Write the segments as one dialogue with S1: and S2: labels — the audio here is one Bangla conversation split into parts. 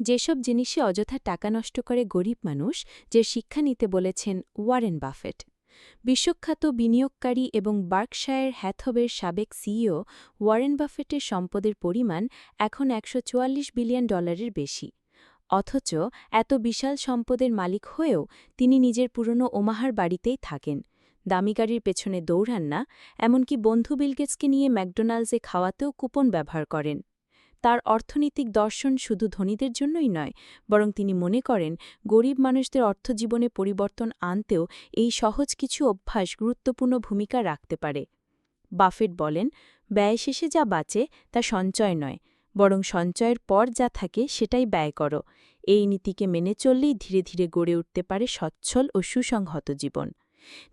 S1: যেসব জিনিসে অযথা টাকা নষ্ট করে গরিব মানুষ, যে শিক্ষা নিতে বলেছেন ওয়ারেন বাফেট। বিশ্বখ্যাত বিনিয়োগকারী এবং বার্কশায়ার হ্যাথবের সাবেক সিইও, ওয়ারেন বাফেটের সম্পদের পরিমাণ এখন একশো চুয়াল্লিশ বিলিয়ন ডলারের বেশি। অথচ এত বিশাল সম্পদের মালিক হয়েও তিনি নিজের পুরনো ওমাহার বাড়িতেই থাকেন। দামি গাড়ির পেছনে দৌড়ান না, এমনকি বন্ধু বিলগেটসকে নিয়ে ম্যাকডোনাল্ডসে খাওয়াতেও কুপন ব্যবহার করেন। তার অর্থনৈতিক দর্শন শুধু ধনীদের জন্যই নয়, বরং তিনি মনে করেন গরিব মানুষদের অর্থজীবনে পরিবর্তন আনতেও এই সহজ কিছু অভ্যাস গুরুত্বপূর্ণ ভূমিকা রাখতে পারে। বাফেট বলেন, ব্যয় শেষে যা বাঁচে তা সঞ্চয় নয়, বরং সঞ্চয়ের পর যা থাকে সেটাই ব্যয় করো। এই নীতিকে মেনে চললেই ধীরে ধীরে গড়ে উঠতে পারে সচ্ছল ও সুসংহত জীবন।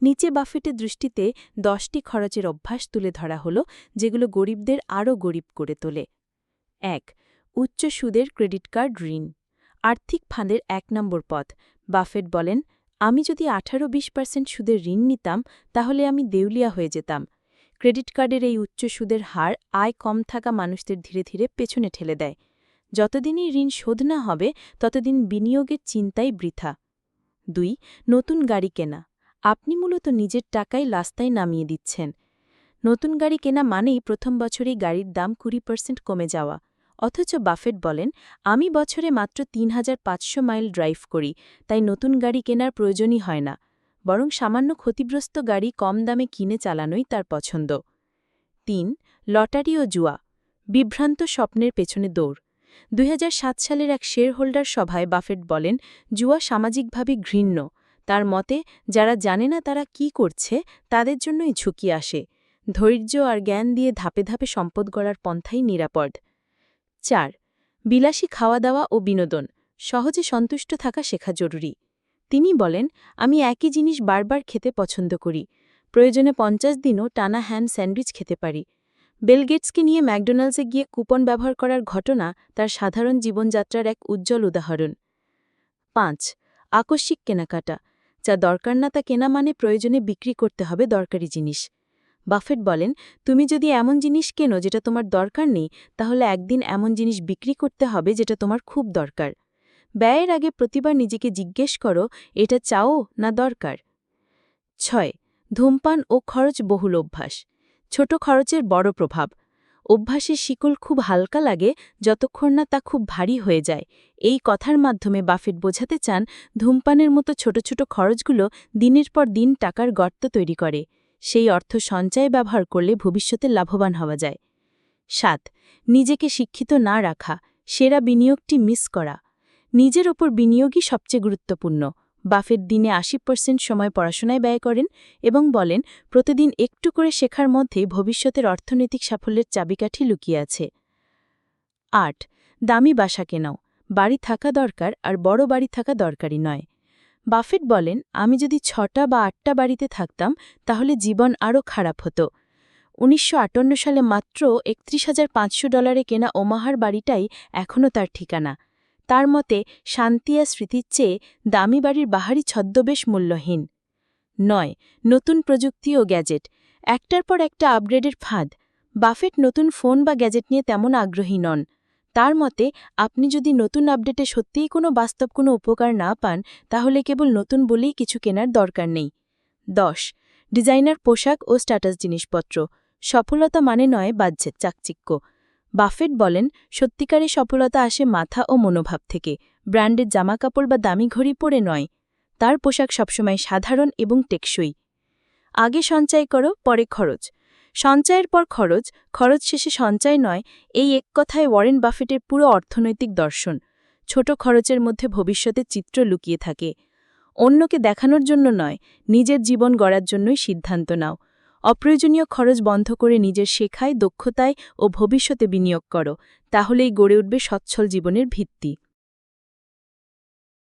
S1: নিচে বাফেটের দৃষ্টিতে দশটি খরচের অভ্যাস তুলে ধরা হল, যেগুলো গরিবদের আরও গরিব করে তোলে। এক, উচ্চ সুদের ক্রেডিট কার্ড ঋণ। আর্থিক ফাঁদের এক নম্বর পথ। বাফেট বলেন, আমি যদি আঠারো বিশ পার্সেন্ট সুদের ঋণ নিতাম, তাহলে আমি দেউলিয়া হয়ে যেতাম। ক্রেডিট কার্ডের এই উচ্চ সুদের হার আয় কম থাকা মানুষদের ধীরে ধীরে পেছনে ঠেলে দেয়। যতদিনই ঋণ শোধ না হবে, ততদিন বিনিয়োগের চিন্তাই বৃথা। দুই, নতুন গাড়ি কেনা। আপনি মূলত নিজের টাকাই লাস্তায় নামিয়ে দিচ্ছেন। নতুন গাড়ি কেনা মানেই প্রথম বছরেই গাড়ির দাম কুড়ি পার্সেন্ট কমে যাওয়া। অথচ বাফেট বলেন, আমি বছরে মাত্র তিন হাজার পাঁচশো মাইল ড্রাইভ করি, তাই নতুন গাড়ি কেনার প্রয়োজনই হয় না। বরং সামান্য ক্ষতিগ্রস্ত গাড়ি কম দামে কিনে চালানোই তার পছন্দ। তিন, লটারি ও জুয়া, বিভ্রান্ত স্বপ্নের পেছনে দৌড়। দুই হাজার সাত সালের এক শেয়ারহোল্ডার সভায় বাফেট বলেন, জুয়া সামাজিকভাবে ঘৃণ্য। তার মতে, যারা জানে না তারা কি করছে, তাদের জন্যই ঝুঁকি আসে। ধৈর্য আর জ্ঞান দিয়ে ধাপে ধাপে সম্পদ গড়ার পন্থাই নিরাপদ। চার, বিলাসী খাওয়া দাওয়া ও বিনোদন, সহজে সন্তুষ্ট থাকা শেখা জরুরি। তিনি বলেন, আমি একই জিনিস বারবার খেতে পছন্দ করি। প্রয়োজনে পঞ্চাশ দিনও টানা হ্যান্ড স্যান্ডউইচ খেতে পারি। বেলগেটসকে নিয়ে ম্যাকডোনাল্ডসে গিয়ে কুপন ব্যবহার করার ঘটনা তার সাধারণ জীবনযাত্রার এক উজ্জ্বল উদাহরণ। পাঁচ, আকস্মিক কেনাকাটা, যা দরকার না তা কেনা মানে প্রয়োজনে বিক্রি করতে হবে দরকারি জিনিস। বাফেট বলেন, তুমি যদি এমন জিনিস কেনো যেটা তোমার দরকার নেই, তাহলে একদিন এমন জিনিস বিক্রি করতে হবে যেটা তোমার খুব দরকার। ব্যয়ের আগে প্রতিবার নিজেকে জিজ্ঞেস করো, এটা চাও না দরকার? ছয়, ধূমপান ও খরচ বহুল অভ্যাস। ছোট খরচের বড় প্রভাব। অভ্যাসের শিকল খুব হালকা লাগে, যতক্ষণ না তা খুব ভারী হয়ে যায়। এই কথার মাধ্যমে বাফেট বোঝাতে চান, ধূমপানের মতো ছোট ছোট খরচগুলো দিনের পর দিন টাকার গর্ত তৈরি করে। সেই অর্থ সঞ্চয়ে ব্যবহার করলে ভবিষ্যতে লাভবান হওয়া যায়। সাত, নিজেকে শিক্ষিত না রাখা, সেরা বিনিয়োগটি মিস করা। নিজের ওপর বিনিয়োগই সবচেয়ে গুরুত্বপূর্ণ। বাফেট দিনে আশি পার্সেন্ট সময় পড়াশোনায় ব্যয় করেন এবং বলেন, প্রতিদিন একটু করে শেখার মধ্যে ভবিষ্যতের অর্থনৈতিক সাফল্যের চাবিকাঠি লুকিয়ে আছে। আট, দামি বাসা কেনাও। বাড়ি থাকা দরকার, আর বড় বাড়ি থাকা দরকারি নয়। বাফেট বলেন, আমি যদি ছটা বা আটটা বাড়িতে থাকতাম, তাহলে জীবন আরও খারাপ হতো। উনিশশো আটান্ন সালে মাত্র একত্রিশ হাজার পাঁচশো ডলারে কেনা ওমাহার বাড়িটাই এখনও তার ঠিকানা। তার মতে, শান্তি আর স্মৃতির চেয়ে দামি বাড়ির বাহারি ছদ্মবেশ মূল্যহীন। নয়, নতুন প্রযুক্তি ও গ্যাজেট। একটার পর একটা আপগ্রেডের ফাঁদ। বাফেট নতুন ফোন বা গ্যাজেট নিয়ে তেমন আগ্রহী নন। তার মতে, আপনি যদি নতুন আপডেটে সত্যিই কোনো বাস্তব কোনো উপকার না পান, তাহলে কেবল নতুন বলেই কিছু কেনার দরকার নেই। দশ, ডিজাইনার পোশাক ও স্ট্যাটাস জিনিসপত্র। সফলতা মানে নয় বাহ্যের চাকচিক্য। বাফেট বলেন, সত্যিকারের সফলতা আসে মাথা ও মনোভাব থেকে। ব্র্যান্ডের জামাকাপড় বা দামি ঘড়ি পরে নয়। তার পোশাক সবসময় সাধারণ এবং টেকসই। আগে সঞ্চয় করো, পরে খরচ। সঞ্চয়ের পর খরচ খরচ শেষে সঞ্চয় নয়, এই এক কথায় ওয়ারেন বাফেটের পুরো অর্থনৈতিক দর্শন। ছোট খরচের মধ্যে ভবিষ্যতের চিত্র লুকিয়ে থাকে। অন্যকে দেখানোর জন্য নয়, নিজের জীবন গড়ার জন্যই সিদ্ধান্ত নাও। অপ্রয়োজনীয় খরচ বন্ধ করে নিজের শেখায়, দক্ষতায় ও ভবিষ্যতে বিনিয়োগ করো, তাহলেই গড়ে উঠবে সচ্ছল জীবনের ভিত্তি।